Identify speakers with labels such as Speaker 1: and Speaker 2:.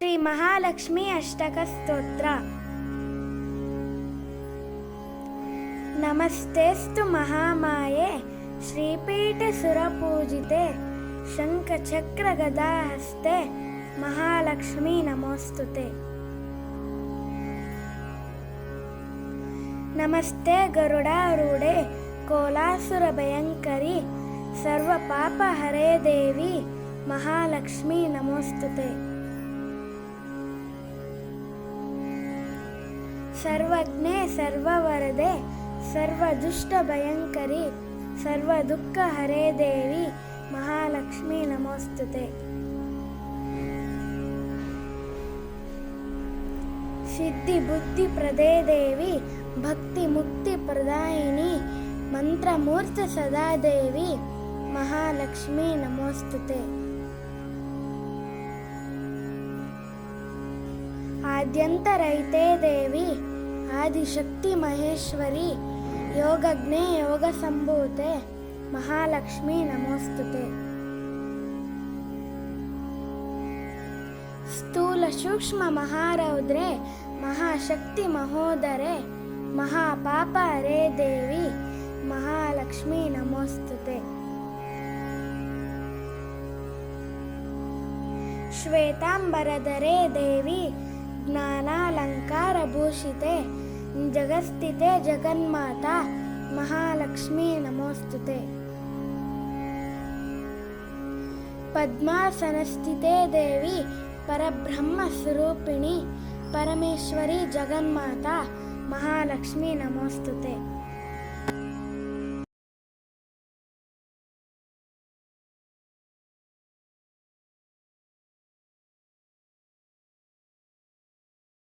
Speaker 1: ಶ್ರೀ ಮಹಾಲಕ್ಷ್ಮಿ ಅಷ್ಟಕ ಸ್ತೋತ್ರ ನಮಸ್ತೆಸ್ತು ಮಹಾಮಾಯೆ, ಶ್ರೀಪೀಠ ಸುರಪೂಜಿತೆ ಶಂಖಚಕ್ರ ಗದಾಹಸ್ತೆ ಮಹಾಲಕ್ಷ್ಮಿ ನಮೋಸ್ತುತೆ. ನಮಸ್ತೆ ಗರುಡಾರೂಢೆ, ಕೋಲಾಸುರ ಭಯಂಕರಿ ಸರ್ವ ಪಾಪ ಹರೇ ದೇವಿ, ಮಹಾಲಕ್ಷ್ಮಿ ನಮೋಸ್ತುತೆ. ಸರ್ವಜ್ಞೆ, ಸರ್ವವರದೆ, ಸರ್ವದುಷ್ಟ ಭಯಂಕರಿ ಸರ್ವ ದುಃಖ ಹರೇ ದೇವಿ, ಮಹಾಲಕ್ಷ್ಮೀ ನಮೋಸ್ತುತೆ. ಸಿದ್ಧಿ ಬುದ್ಧಿ ಪ್ರದೇ ದೇವಿ, ಭಕ್ತಿ ಮುಕ್ತಿ ಪ್ರದಾಯಿನಿ, ಮಂತ್ರಮೂರ್ತ ಸದಾ ದೇವಿ, ಮಹಾಲಕ್ಷ್ಮಿ ನಮೋಸ್ತುತೆ. ಆದ್ಯಂತರೈತೆ ದೇವಿ ಆದಿಶಕ್ತಿ ಮಹೇಶ್ವರಿ, ಯೋಗಜ್ಞೆ ಯೋಗ ಸಂಭೂತೆ ಮಹಾಲಕ್ಷ್ಮಿ ನಮೋಸ್ತುತೆ. ಸ್ಥೂಲ ಸೂಕ್ಷ್ಮ ಮಹಾರೌದ್ರೆ, ಮಹಾಶಕ್ತಿ ಮಹೋದರೆ, ಮಹಾಪಾಪ ರೇ ದೇವಿ ಮಹಾಲಕ್ಷ್ಮಿ ನಮೋಸ್ತುತೆ. ಶ್ವೇತಾಂಬರದರೆ ದೇವಿ ಜ್ಞಾನಾಲಂಕಾರಭೂಷಿತೆ ಜಗಸ್ಥಿತೆ ಜಗನ್ಮಾತ ಮಹಾಲಕ್ಷ್ಮೀ ನಮೋಸ್ತುತೆ. ಪದ್ಮಾಸನಸ್ಥಿತೆ ದೇವಿ ಪರಬ್ರಹ್ಮ ಸ್ವರೂಪಿಣಿ ಪರಮೇಶ್ವರಿ ಜಗನ್ಮಾತ ಮಹಾಲಕ್ಷ್ಮೀ ನಮೋಸ್ತುತೆ.